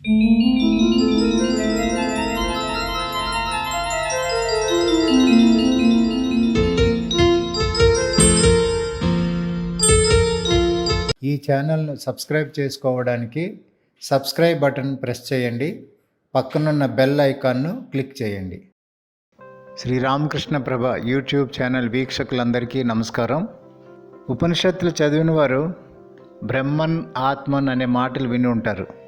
ఈ ఛానల్ను సబ్స్క్రైబ్ చేసుకోవడానికి సబ్స్క్రైబ్ బటన్ ప్రెస్ చేయండి. పక్కనున్న బెల్ ఐకాన్ను క్లిక్ చేయండి. శ్రీరామకృష్ణ ప్రభ యూట్యూబ్ ఛానల్ వీక్షకులందరికీ నమస్కారం. ఉపనిషత్తులు చదివిన వారు బ్రహ్మన్ ఆత్మన్ అనే మాటలు విని ఉంటారు.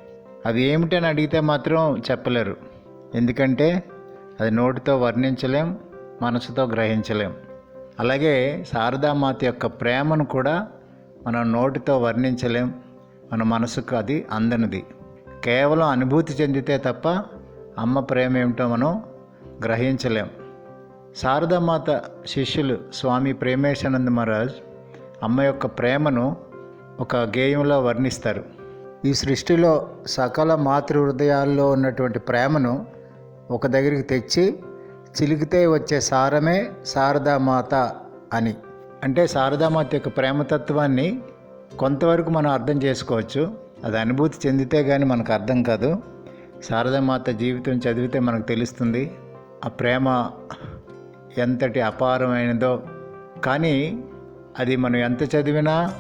అవి ఏమిటని అడిగితే మాత్రం చెప్పలేరు. ఎందుకంటే అది నోటితో వర్ణించలేం మనసుతో గ్రహించలేం. అలాగే శారదామాత యొక్క ప్రేమను కూడా మనం నోటితో వర్ణించలేం. మన మనసుకు అది అందనిది. కేవలం అనుభూతి చెందితే తప్ప అమ్మ ప్రేమ ఏమిటో మనం గ్రహించలేం. శారదామాత శిష్యులు స్వామి ప్రేమేశానంద మహారాజ్ అమ్మ యొక్క ప్రేమను ఒక గేయంలో వర్ణిస్తారు. ఈ సృష్టిలో సకల మాతృ హృదయాల్లో ఉన్నటువంటి ప్రేమను ఒక దగ్గరికి తెచ్చి చిలికితే వచ్చే సారమే శారదామాత అని. అంటే శారదామాత యొక్క ప్రేమతత్వాన్ని కొంతవరకు మనం అర్థం చేసుకోవచ్చు. అది అనుభూతి చెందితే కానీ మనకు అర్థం కాదు. శారదామాత జీవితం చదివితే మనకు తెలుస్తుంది ఆ ప్రేమ ఎంతటి అపారమైనదో. కానీ అది మనం ఎంత చదివినా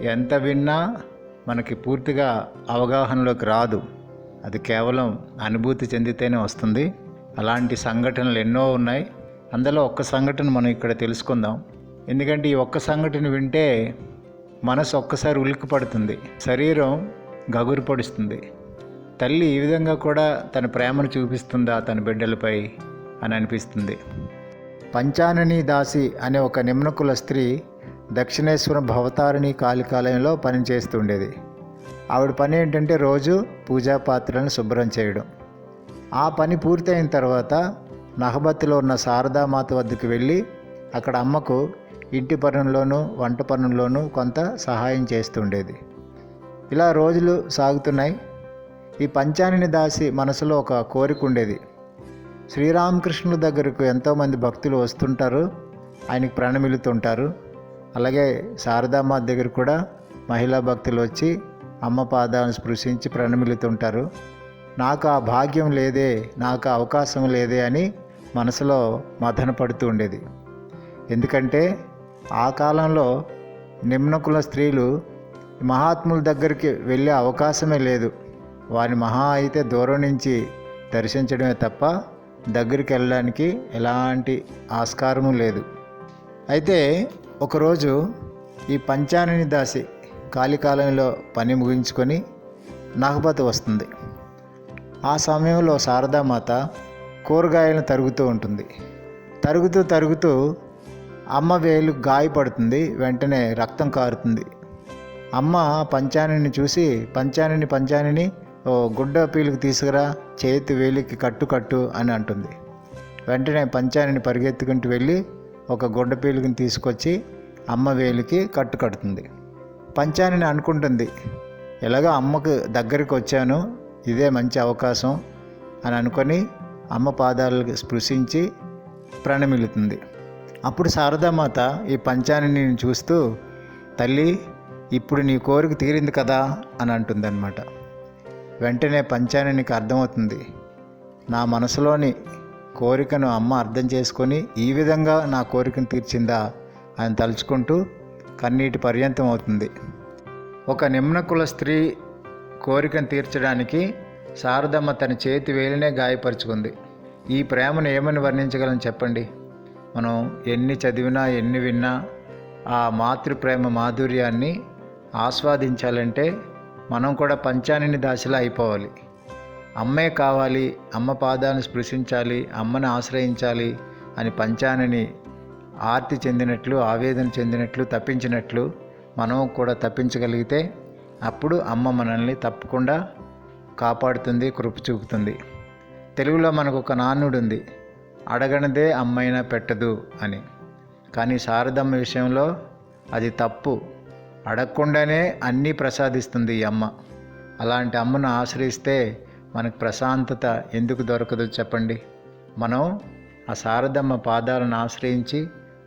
ఎంత విన్నా మనకి పూర్తిగా అవగాహనలోకి రాదు. అది కేవలం అనుభూతి చెందితేనే వస్తుంది. అలాంటి సంఘటనలు ఎన్నో ఉన్నాయి. అందులో ఒక్క సంఘటన మనం ఇక్కడ తెలుసుకుందాం. ఎందుకంటే ఈ ఒక్క సంఘటన వింటే మనసు ఒక్కసారి ఉలిక్కి పడుతుంది శరీరం గగురు పడుస్తుంది తల్లి ఈ విధంగా కూడా తన ప్రేమను చూపిస్తుందా తన బిడ్డలపై అని అనిపిస్తుంది. పంచానని దాసి అనే ఒక నిమ్నకుల స్త్రీ దక్షిణేశ్వరం భవతారిణి కాళికాలయంలో పనిచేస్తుండేది. ఆవిడ పని ఏంటంటే రోజు పూజా పాత్రలను శుభ్రం చేయడం. ఆ పని పూర్తయిన తర్వాత నహబత్తిలో ఉన్న శారదామాత వద్దకు వెళ్ళి అక్కడ అమ్మకు ఇంటి పనుల్లోనూ వంట పనుల్లోనూ కొంత సహాయం చేస్తుండేది. ఇలా రోజులు సాగుతున్నాయి. ఈ పంచానిని దాసి మనసులో ఒక కోరిక ఉండేది. శ్రీరామకృష్ణుల దగ్గరకు ఎంతోమంది భక్తులు వస్తుంటారు. ఆయనకు ప్రణమిలుతుంటారు. అలాగే శారదామాత దగ్గర కూడా మహిళా భక్తులు వచ్చి అమ్మ పాదాలను స్పృశించి ప్రణమిలుతుంటారు నాకు ఆ భాగ్యం లేదే నాకు అవకాశం లేదే అని మనసులో మదన పడుతూ ఉండేది. ఎందుకంటే ఆ కాలంలో నిమ్నకుల స్త్రీలు మహాత్ముల దగ్గరికి వెళ్ళే అవకాశమే లేదు. వారి మహా అయితే దూరం నుంచి దర్శించడమే తప్ప దగ్గరికి వెళ్ళడానికి ఎలాంటి ఆస్కారము లేదు. అయితే ఒకరోజు ఈ పంచానని దాసి కాలికాలంలో పని ముగించుకొని నాగపతి వస్తుంది. ఆ సమయంలో శారదామాత కూరగాయలను తరుగుతూ ఉంటుంది. తరుగుతూ తరుగుతూ అమ్మ వేలు గాయపడుతుంది వెంటనే రక్తం కారుతుంది. అమ్మ పంచానిని చూసి పంచానిని పంచానిని ఓ గుడ్డ పీలుకు తీసుకురా చేతి వేలికి కట్టు కట్టు అని అంటుంది. వెంటనే పంచానిని పరిగెత్తుకుంటూ వెళ్ళి ఒక గుడ్డ పీలుగుని తీసుకొచ్చి అమ్మ వేలికి కట్టు కడుతుంది. పంచానిని అనుకుంటుంది ఎలాగో అమ్మకు దగ్గరికి వచ్చాను ఇదే మంచి అవకాశం అని అనుకొని అమ్మ పాదాలకు స్పృశించి ప్రణమిలుతుంది అప్పుడు శారదామాత ఈ పంచానిని చూస్తూ తల్లి ఇప్పుడు నీ కోరిక తీరింది కదా అని అంటుందన్నమాట. వెంటనే పంచానికి అర్థమవుతుంది నా మనసులోని కోరికను అమ్మ అర్థం చేసుకొని ఈ విధంగా నా కోరికను తీర్చిందా అని తలుచుకుంటూ కన్నీటి పర్యంతం అవుతుంది. ఒక నిమ్న కుల స్త్రీ కోరికను తీర్చడానికి శారదమ్మ తన చేతి వేలినే గాయపరుచుకుంది. ఈ ప్రేమను ఏమని వర్ణించగలను చెప్పండి? మనం ఎన్ని చదివినా ఎన్ని విన్నా ఆ మాతృప్రేమ మాధుర్యాన్ని ఆస్వాదించాలంటే మనం కూడా పంచానిని దాసిలా అయిపోవాలి. అమ్మే కావాలి అమ్మ పాదాన్ని స్పృశించాలి అమ్మని ఆశ్రయించాలి అని పంచానని ఆర్తి చెందినట్లు ఆవేదన చెందినట్లు తప్పించినట్లు మనం కూడా తప్పించగలిగితే అప్పుడు అమ్మ మనల్ని తప్పకుండా కాపాడుతుంది కృప చూపుతుంది. తెలుగులో మనకు ఒక నానుడు ఉంది అడగనిదే అమ్మైనా పెట్టదు అని. కానీ శారదమ్మ విషయంలో అది తప్పు. అడగకుండానే అన్నీ ప్రసాదిస్తుంది ఈ అమ్మ. అలాంటి అమ్మను ఆశ్రయిస్తే మనకు ప్రశాంతత ఎందుకు దొరకదో చెప్పండి? మనం ఆ శారదమ్మ పాదాలను ఆశ్రయించి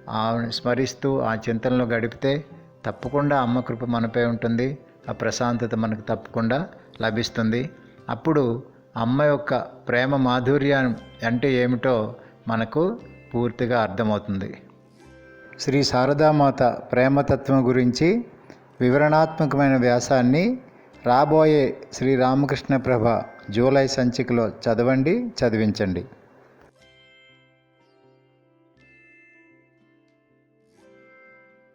ఆమెను స్మరిస్తూ ఆ చింతనలో గడిపితే తప్పకుండా అమ్మ కృప మనపై ఉంటుంది ఆ ప్రశాంతత మనకు తప్పకుండా లభిస్తుంది. అప్పుడు అమ్మ యొక్క ప్రేమ మాధుర్యం అంటే ఏమిటో మనకు పూర్తిగా అర్థమవుతుంది. శ్రీ శారదామాత ప్రేమతత్వం గురించి వివరణాత్మకమైన వ్యాసాన్ని రాబోయే శ్రీ రామకృష్ణ ప్రభ జూలై సంచికలో చదవండి చదివించండి.